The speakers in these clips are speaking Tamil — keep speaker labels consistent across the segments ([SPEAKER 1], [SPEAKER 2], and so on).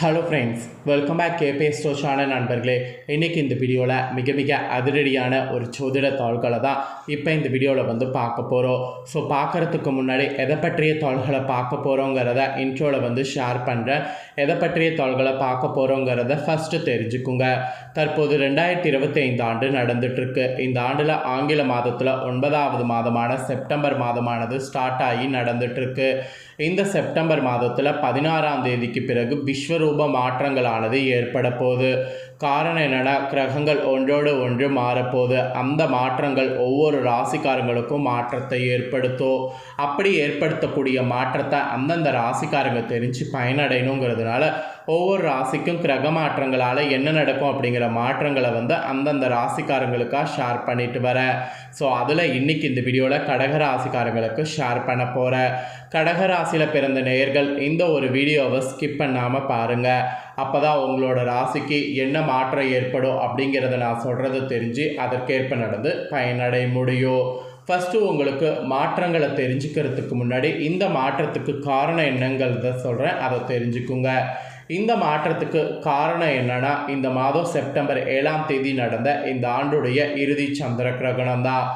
[SPEAKER 1] ஹலோ ஃப்ரெண்ட்ஸ் வெல்கம் பேக் கேபே ஸ்டோஷான நண்பர்களே. இன்றைக்கி இந்த வீடியோவில் மிக மிக அதிரடியான ஒரு சோதிட தாள்களை தான் இப்போ இந்த வீடியோவில் வந்து பார்க்க போகிறோம் ஸோ பார்க்குறதுக்கு முன்னாடி எதை பற்றிய தாள்களை பார்க்க போகிறோங்கிறத இன்ட்ரோவில் வந்து ஷேர் பண்ணுறேன் எதை பற்றிய தாள்களை பார்க்க போகிறோங்கிறத ஃபஸ்ட்டு தெரிஞ்சுக்குங்க. தற்போது ரெண்டாயிரத்தி இருபத்தி ஐந்து ஆண்டு நடந்துட்டுருக்கு. இந்த ஆண்டில் ஆங்கில மாதத்தில் ஒன்பதாவது மாதமான செப்டம்பர் மாதமானது ஸ்டார்ட் ஆகி நடந்துட்டுருக்கு. இந்த செப்டம்பர் மாதத்தில் பதினாறாம் தேதிக்கு பிறகு ரூப மாற்றங்களானது ஏற்பட போகுது காரணம் என்னென்னா கிரகங்கள் ஒன்றோடு ஒன்று மாறப்போகுது. அந்த மாற்றங்கள் ஒவ்வொரு ராசிக்காரங்களுக்கும் மாற்றத்தை ஏற்படுத்தும். அப்படி ஏற்படுத்தக்கூடிய மாற்றத்தை அந்தந்த ராசிக்காரங்க தெரிஞ்சு பயனடையணுங்கிறதுனால ஒவ்வொரு ராசிக்கும் கிரக மாற்றங்களால் என்ன நடக்கும் அப்படிங்கிற மாற்றங்களை வந்து அந்தந்த ராசிக்காரங்களுக்காக ஷேர் பண்ணிட்டு வரேன் ஸோ அதில் இன்றைக்கி இந்த வீடியோவில் கடக ராசிக்காரங்களுக்கு ஷேர் பண்ண போகிறேன் கடக ராசியில் பிறந்த நேயர்கள் இந்த ஒரு வீடியோவை ஸ்கிப் பண்ணாமல் பாருங்கள் அப்போ தான் உங்களோட ராசிக்கு என்ன மாற்றம் ஏற்படும் அப்படிங்கிறத நான் சொல்கிறது தெரிஞ்சு அதற்கேற்ப நடந்து பயனடைய முடியும். ஃபஸ்ட்டு உங்களுக்கு மாற்றங்களை தெரிஞ்சுக்கிறதுக்கு முன்னாடி இந்த மாற்றத்துக்கு காரணம் என்னங்கிறத சொல்கிறேன் அதை தெரிஞ்சுக்குங்க. இந்த மாற்றத்துக்கு காரணம் என்னன்னா இந்த மாதம் செப்டம்பர் ஏழாம் தேதி நடந்த இந்த ஆண்டுடைய இறுதி சந்திர கிரகணம் தான்.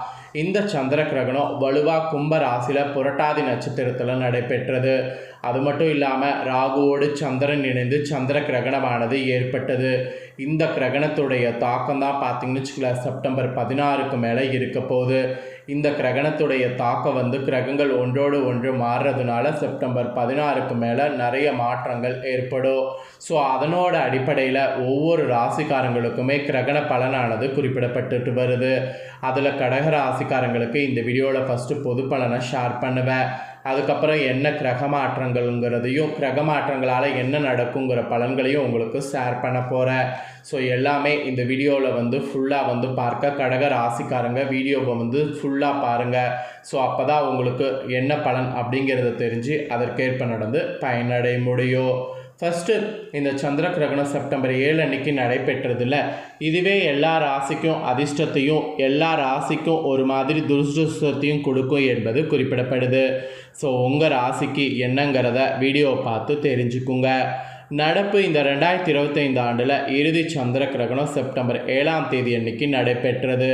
[SPEAKER 1] இந்த சந்திர கிரகணம் வலுவாக கும்ப ராசியில் புரட்டாதி நட்சத்திரத்தில் நடைபெற்றது. அது மட்டும் இல்லாமல் ராகுவோடு சந்திரன் இணைந்து சந்திர கிரகணமானது ஏற்பட்டது. இந்த கிரகணத்துடைய தாக்கம் தான் பார்த்தீங்கன்னு வச்சுக்கல செப்டம்பர் பதினாறுக்கு மேலே இருக்க போகுது. இந்த கிரகணத்துடைய தாக்கம் வந்து கிரகங்கள் ஒன்றோடு ஒன்று மாறுறதுனால செப்டம்பர் பதினாறுக்கு மேலே நிறைய மாற்றங்கள் ஏற்படும். ஸோ அதனோட அடிப்படையில் ஒவ்வொரு ராசிக்காரங்களுக்குமே கிரகண பலனானது குறிப்பிடப்பட்டுட்டு வருது. அதில் கடக ராசிக்காரங்களுக்கு இந்த வீடியோவில் ஃபஸ்ட்டு பொது பலனை ஷேர் பண்ணுவேன். அதுக்கப்புறம் என்ன கிரக மாற்றங்கள்ங்கிறதையும் கிரக மாற்றங்களால் என்ன நடக்குங்கிற பலன்களையும் உங்களுக்கு ஷேர் பண்ண போகிறேன் ஸோ எல்லாமே இந்த வீடியோவில் வந்து ஃபுல்லாக வந்து பார்க்க கடக ராசிக்காரங்க வீடியோவை வந்து ஃபுல்லாக பாருங்கள் ஸோ அப்போ தான் உங்களுக்கு என்ன பலன் அப்படிங்கிறத தெரிஞ்சு அதற்கேற்ப நடந்து பயனடைய முடியும். ஃபஸ்ட்டு இந்த சந்திர கிரகணம் செப்டம்பர் ஏழு அன்னைக்கு நடைபெற்றதில்ல. இதுவே எல்லா ராசிக்கும் அதிர்ஷ்டத்தையும் எல்லா ராசிக்கும் ஒரு மாதிரி துரதிருஷ்டத்தையும் கொடுக்கும் என்பது குறிப்பிடப்படுது. ஸோ உங்கள் ராசிக்கு என்னங்கிறத வீடியோ பார்த்து தெரிஞ்சுக்குங்க. நடப்பு இந்த ரெண்டாயிரத்தி இருபத்தைந்து ஆண்டில் இறுதி சந்திர கிரகணம் செப்டம்பர் ஏழாம் தேதி அன்னைக்கு நடைபெற்றது.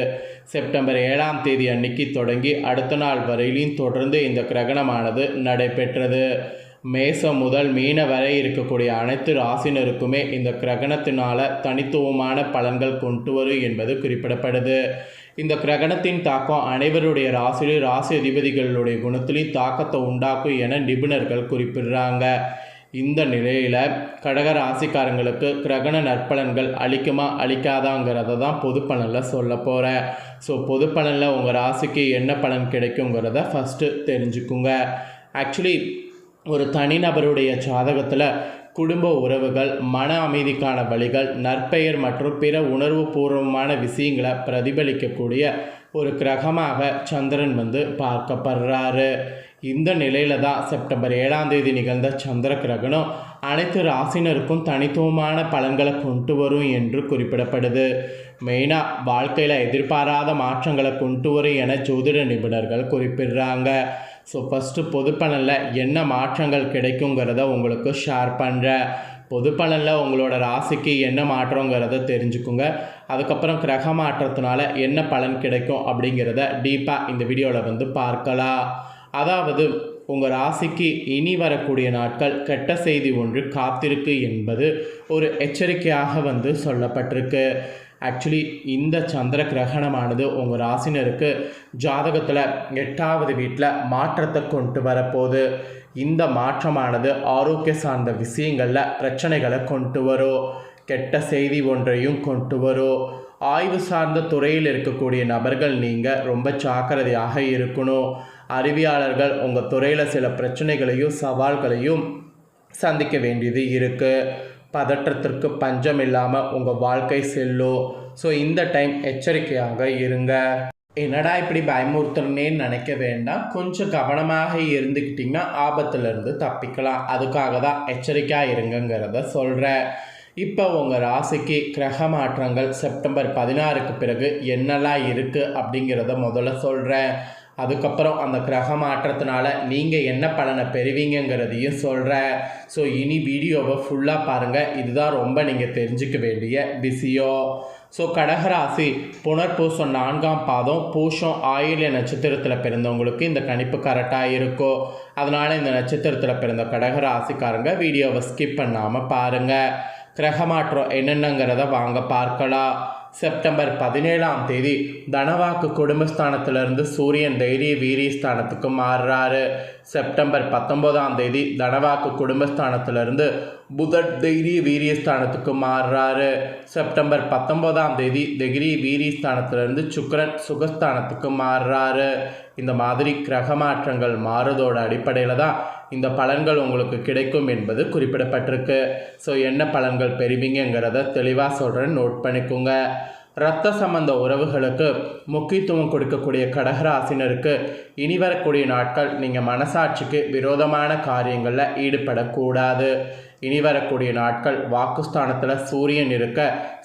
[SPEAKER 1] செப்டம்பர் ஏழாம் தேதி அன்னைக்கு தொடங்கி அடுத்த நாள் வரையிலும் தொடர்ந்து இந்த கிரகணமானது நடைபெற்றது. மேசம் முதல் மீன வரை இருக்கக்கூடிய அனைத்து ராசினருக்குமே இந்த கிரகணத்தினால தனித்துவமான பலன்கள் கொண்டு வரும் என்பது குறிப்பிடப்படுது. இந்த கிரகணத்தின் தாக்கம் அனைவருடைய ராசியிலும் ராசி அதிபதிகளுடைய குணத்திலையும் தாக்கத்தை உண்டாக்கும் என நிபுணர்கள் குறிப்பிடுறாங்க. இந்த நிலையில் கடக ராசிக்காரங்களுக்கு கிரகண நற்பலன்கள் அளிக்குமா அளிக்காதாங்கிறத தான் பொது பலனில் சொல்ல போகிறேன் ஸோ பொது பலனில் உங்கள் ராசிக்கு என்ன பலன் கிடைக்குங்கிறத ஃபஸ்ட்டு தெரிஞ்சுக்குங்க. ஆக்சுவலி ஒரு தனிநபருடைய ஜாதகத்தில் குடும்ப உறவுகள் மன அமைதிக்கான வழிகள் நற்பெயர் மற்றும் பிற உணர்வு பூர்வமான விஷயங்களை பிரதிபலிக்கக்கூடிய ஒரு கிரகமாக சந்திரன் வந்து பார்க்கப்படுறாரு. இந்த நிலையில தான் செப்டம்பர் ஏழாம் தேதி நிகழ்ந்த சந்திர கிரகணம் அனைத்து ராசினருக்கும் தனித்துவமான பலன்களை கொண்டு வரும் என்று குறிப்பிடப்படுது. மெயினாக வாழ்க்கையில் எதிர்பாராத மாற்றங்களை கொண்டு வரும் என ஜோதிட நிபுணர்கள் குறிப்பிடுறாங்க. ஸோ ஃபஸ்ட்டு பொதுப்பணலில் என்ன மாற்றங்கள் கிடைக்குங்கிறத உங்களுக்கு ஷேர் பண்ணுறேன் பொதுப்பலனில் உங்களோட ராசிக்கு என்ன மாற்றங்கிறத தெரிஞ்சுக்குங்க. அதுக்கப்புறம் கிரக மாற்றத்தினால என்ன பலன் கிடைக்கும் அப்படிங்கிறத டீப்பாக இந்த வீடியோவில் வந்து பார்க்கலாம். அதாவது உங்கள் ராசிக்கு இனி வரக்கூடிய நாட்கள் கெட்ட செய்தி ஒன்று காத்திருக்கு என்பது ஒரு எச்சரிக்கையாக வந்து சொல்லப்பட்டிருக்கு. ஆக்சுவலி இந்த சந்திர கிரகணமானது உங்கள் ராசினருக்கு ஜாதகத்தில் எட்டாவது வீட்டில் மாற்றத்தை கொண்டு வரப்போகுது. இந்த மாற்றமானது ஆரோக்கிய சார்ந்த விஷயங்களில் பிரச்சனைகளை கொண்டு வரும். கெட்ட செய்தி ஒன்றையும் கொண்டு வரும். ஆய்வு சார்ந்த துறையில் இருக்கக்கூடிய நபர்கள் நீங்கள் ரொம்ப ஜாக்கிரதையாக இருக்கணும். அறிவியாளர்கள் உங்கள் துறையில் சில பிரச்சனைகளையும் சவால்களையும் சந்திக்க வேண்டியது இருக்குது பதற்றத்திற்கு பஞ்சம் இல்லாமல் உங்கள் வாழ்க்கை செல்லும் ஸோ இந்த டைம் எச்சரிக்கையாக இருங்க. என்னடா இப்படி பயமுறுத்தணுன்னேன்னு நினைக்க வேண்டாம். கொஞ்சம் கவனமாக இருந்துக்கிட்டிங்கன்னா ஆபத்துலேருந்து தப்பிக்கலாம். அதுக்காக தான் எச்சரிக்கையாக இருங்கங்கிறத சொல்கிறேன் இப்போ உங்கள் ராசிக்கு கிரக மாற்றங்கள் செப்டம்பர் பதினாறுக்கு பிறகு என்னெல்லாம் இருக்குது அப்படிங்கிறத முதல்ல சொல்கிறேன் அதுக்கப்புறம் அந்த கிரக மாற்றத்தினால நீங்கள் என்ன பலனை பெறுவீங்கங்கிறதையும் சொல்கிறேன் ஸோ இனி வீடியோவை ஃபுல்லாக பாருங்கள் இதுதான் ரொம்ப நீங்கள் தெரிஞ்சுக்க வேண்டிய விஷயம். ஸோ கடகராசி புனர்பூசம் நான்காம் பாதம் பூஷம் ஆயில்ய நட்சத்திரத்தில் பிறந்தவங்களுக்கு இந்த கணிப்பு கரெக்டாக இருக்கும். அதனால் இந்த நட்சத்திரத்தில் பிறந்த கடகராசிக்காரங்க வீடியோவை ஸ்கிப் பண்ணாமல் பாருங்கள் கிரக மாற்றம் என்னென்னங்கிறத வாங்க பார்க்கலாம். செப்டம்பர் பதினேழாம் தேதி தனவாக்கு குடும்பஸ்தானத்திலிருந்து சூரியன் தைரிய வீரியஸ்தானத்துக்கு மாறுறாரு. செப்டம்பர் பத்தொன்பதாம் தேதி தனவாக்கு குடும்பஸ்தானத்திலிருந்து புதட் தைரிய வீரியஸ்தானத்துக்கு மாறுறாரு செப்டம்பர் பத்தொன்பதாம் தேதி தைரிய வீரியஸ்தானத்திலிருந்து சுக்கரன் சுகஸ்தானத்துக்கு மாறுறாரு இந்த மாதிரி கிரக மாற்றங்கள் மாறுதோட அடிப்படையில் தான் இந்த பலன்கள் உங்களுக்கு கிடைக்கும் என்பது குறிப்பிடப்பட்டிருக்கு ஸோ என்ன பலன்கள் பெறுவீங்கிறத தெளிவாக சொல்கிறேன் நோட் பண்ணிக்கோங்க இரத்த சம்பந்த உறவுகளுக்கு முக்கியத்துவம் கொடுக்கக்கூடிய கடகராசினருக்கு இனி வரக்கூடிய நாட்கள் நீங்கள் மனசாட்சிக்கு விரோதமான காரியங்களில் ஈடுபடக்கூடாது. இனி வரக்கூடிய நாட்கள் வாக்குஸ்தானத்தில் சூரியன் இருக்க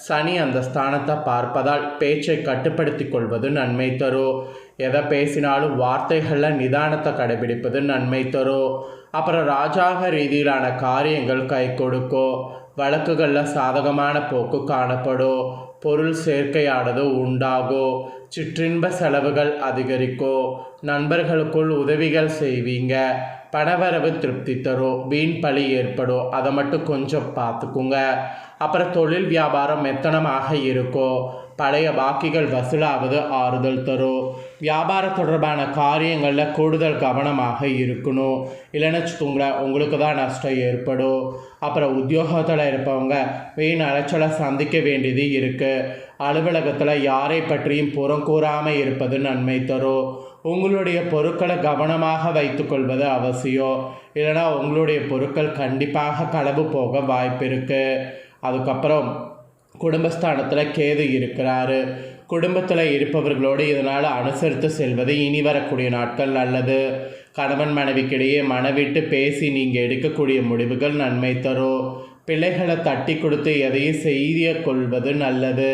[SPEAKER 1] சனி அந்த ஸ்தானத்தை பார்ப்பதால் பேச்சை கட்டுப்படுத்தி கொள்வது நன்மை தரும் எதை பேசினாலும் வார்த்தைகளில் நிதானத்தை கடைபிடிப்பது நன்மை தரும் அப்புறம் ராஜாக ரீதியிலான காரியங்கள் கை கொடுக்கும் வழக்குகளில் சாதகமான போக்கு காணப்படும். பொருள் சேர்க்கையானது உண்டாகோ? சிற்றின்ப செலவுகள் அதிகரிக்கோ? நண்பர்களுக்குள் உதவிகள் செய்வீங்க. பணவரவு திருப்தி தரும் வீண் பழி ஏற்படும் அதை மட்டும் கொஞ்சம் பார்த்துக்குங்க. அப்புறம் தொழில் வியாபாரம் மெத்தனமாக இருக்கும் பழைய பாக்கிகள் வசூலாவது ஆறுதல் தரும் வியாபாரம் தொடர்பான காரியங்களில் கூடுதல் கவனமாக இருக்கணும். இல்லைன்னு வச்சுக்கோங்களேன் உங்களுக்கு தான் நஷ்டம் ஏற்படும் அப்புறம் உத்தியோகத்தில் இருப்பவங்க வீண் அலைச்சலை சந்திக்க வேண்டியது இருக்குது அலுவலகத்தில் யாரை பற்றியும் புறம் கூறாமல் இருப்பது நன்மை தரும் உங்களுடைய பொருட்களை கவனமாக வைத்துக்கொள்வது அவசியம். இல்லைனா உங்களுடைய பொருட்கள் கண்டிப்பாக களவு போக வாய்ப்பு இருக்குது அதுக்கப்புறம் குடும்பஸ்தானத்தில் கேது இருக்கிறாரு. குடும்பத்தில் இருப்பவர்களோடு இதனால் அனுசரித்து செல்வது இனி வரக்கூடிய நாட்கள் நல்லது. கணவன் மனைவிக்கிடையே மனவிட்டு பேசி நீங்கள் எடுக்கக்கூடிய முடிவுகள் நன்மை தரும். பிள்ளைகளை தட்டி கொடுத்து எதையும் செய்ய கொள்வது நல்லது.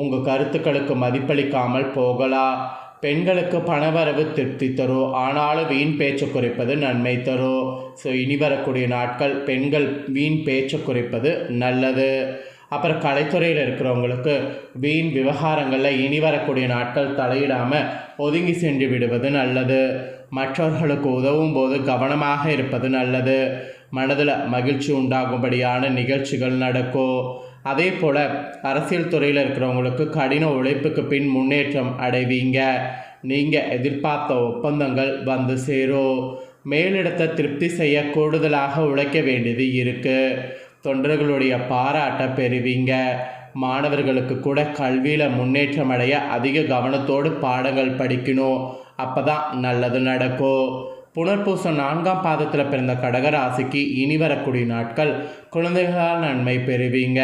[SPEAKER 1] உங்கள் கருத்துக்களுக்கு மதிப்பளிக்காமல் போகலாம். பெண்களுக்கு பணவரவு திருப்தி தரும் ஆனாலும் வீண் பேச்சு குறைப்பது நன்மை தரும் ஸோ இனி வரக்கூடிய நாட்கள் பெண்கள் வீண் பேச்சு குறைப்பது நல்லது. அப்புறம் கலைத்துறையில் இருக்கிறவங்களுக்கு வீண் விவகாரங்களில் இனி வரக்கூடிய நாட்கள் தலையிடாமல் ஒதுங்கி சென்று விடுவது நல்லது. மற்றவர்களுக்கு உதவும் போது கவனமாக இருப்பது நல்லது. மனதில் மகிழ்ச்சி உண்டாகும்படியான நிகழ்ச்சிகள் நடக்கும். அதே போல் அரசியல் துறையில் இருக்கிறவங்களுக்கு கடின உழைப்புக்கு பின் முன்னேற்றம் அடைவீங்க. நீங்கள் எதிர்பார்த்த ஒப்பந்தங்கள் வந்து சேரும். மேலிடத்தை திருப்தி செய்ய கூடுதலாக உழைக்க வேண்டியது இருக்குது தொண்டர்களுடைய பாராட்டை பெறுவீங்க. மாணவர்களுக்கு கூட கல்வியில் முன்னேற்றம் அடைய அதிக கவனத்தோடு பாடங்கள் படிக்கணும். அப்போ தான் நல்லது நடக்கும். புனர்பூசம் நான்காம் பாதத்தில் பிறந்த கடகராசிக்கு இனி வரக்கூடிய நாட்கள் குழந்தைகளால் நன்மை பெறுவீங்க.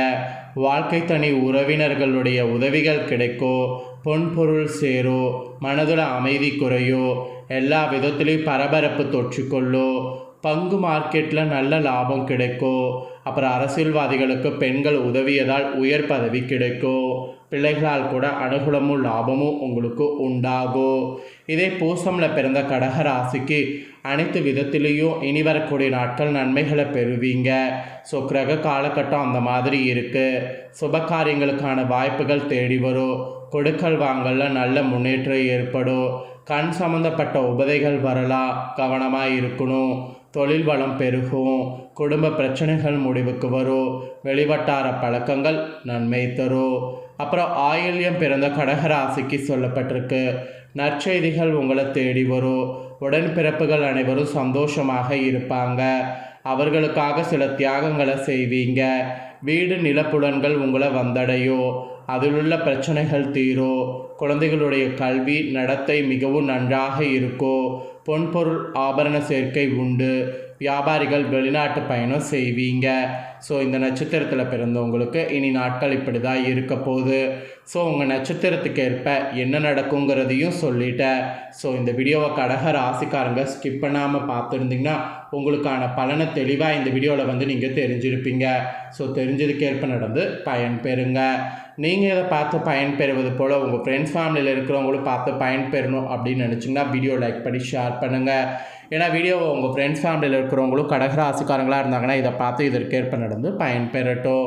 [SPEAKER 1] வாழ்க்கை தனி உறவினர்களுடைய உதவிகள் கிடைக்கும் பொன்பொருள் சேரும் மனதுல அமைதி குறையோ எல்லா விதத்துலேயும் பரபரப்பு தொற்றிக்கொள்ளும் பங்கு மார்க்கெட்டில் நல்ல லாபம் கிடைக்கும் அப்புறம் அரசியல்வாதிகளுக்கு பெண்கள் உதவியதால் உயர் பதவி கிடைக்கும் பிள்ளைகளால் கூட அனுகூலமும் லாபமும் உங்களுக்கு உண்டாகும் இதே பூசமில் பிறந்த கடக ராசிக்கு அனைத்து விதத்திலையும் இனி வரக்கூடிய நாட்கள் நன்மைகளை பெறுவீங்க. ஸோ கிரக காலகட்டம் அந்த மாதிரி இருக்குது சுப காரியங்களுக்கான வாய்ப்புகள் தேடி வரும். கொடுக்கல் வாங்கல நல்ல முன்னேற்றம் ஏற்படும். கண் சம்மந்தப்பட்ட உபதைகள் வரலாம். கவனமாக இருக்கணும். தொழில் வளம் பெருகும். குடும்ப பிரச்சனைகள் முடிவுக்கு வரும் வெளிவட்டார பழக்கங்கள் நன்மை தரும் அப்புறம் ஆயில்யம் பிறந்த கடகராசிக்கு சொல்லப்பட்டிருக்கு. நற்செய்திகள் உங்களை தேடி வரும் உடன்பிறப்புகள் அனைவரும் சந்தோஷமாக இருப்பாங்க. அவர்களுக்காக சில தியாகங்களை செய்வீங்க. வீடு நிலப்புலன்கள் உங்களை வந்தடையும் அதிலுள்ள பிரச்சனைகள் தீரும் குழந்தைகளுடைய கல்வி நடத்தை மிகவும் நன்றாக இருக்கும் பொன்பொருள் ஆபரண சேர்க்கை உண்டு. வியாபாரிகள் வெளிநாட்டு பயணம் செய்வீங்க. ஸோ இந்த நட்சத்திரத்தில் பிறந்தவங்களுக்கு இனி நாட்கள் இப்படி தான் இருக்க போகுது. ஸோ உங்கள் நட்சத்திரத்துக்கு ஏற்ப என்ன நடக்குங்கிறதையும் சொல்லிட்டேன். ஸோ இந்த வீடியோவை கடக ராசிக்காரங்க ஸ்கிப் பண்ணாமல் பார்த்துருந்தீங்கன்னா உங்களுக்கான பலனை தெளிவாக இந்த வீடியோவில் வந்து நீங்கள் தெரிஞ்சிருப்பீங்க. ஸோ தெரிஞ்சதுக்கேற்ப நடந்து பயன் பெறுங்க. நீங்கள் இதை பார்த்து பயன் பெறுவது போல் உங்கள் ஃப்ரெண்ட்ஸ் ஃபேமிலியில் இருக்கிறவங்களும் பார்த்து பயன் பெறணும் அப்படின்னு நினச்சிங்கன்னா வீடியோ லைக் பண்ணி ஷேர் பண்ணுங்கள் ஏன்னா வீடியோவை உங்கள் ஃப்ரெண்ட்ஸ் ஃபேமிலியில் இருக்கிறவங்களும் கடகராசிக்காரங்களாக இருந்தாங்கன்னா இதை பார்த்து இதற்கேற்ப நடந்து பயன் பெறட்டும்